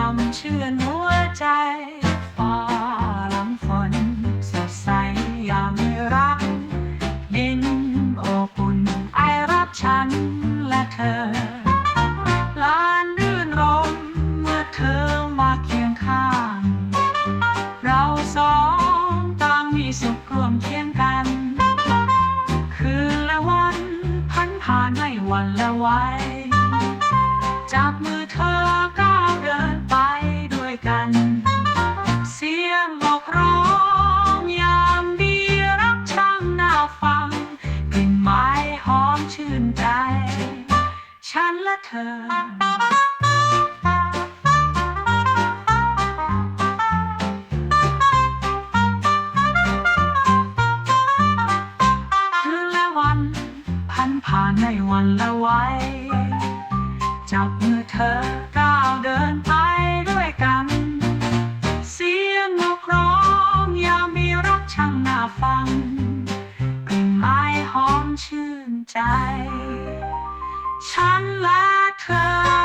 ช่ำชื่อนหัวใจฟ้าหลังฝนสดใสยามรัก ดินอบอุ่นไอรับฉันและเธอลานรื่นรมเมื่อเธอมาเคียงข้าง เราสองต่างมีสุขร่วมเคียงกัน คืนและวันพันผ่านในวันละไว้ กัน เสียงบอกร้องยามดีรักช่างน่าฟังกลิ่นไม้หอมชื่นใจ ฉันและเธอ คืนแวันพันผ่านในวันละไว้ จับมือเธอ ใจ ฉันและเธอ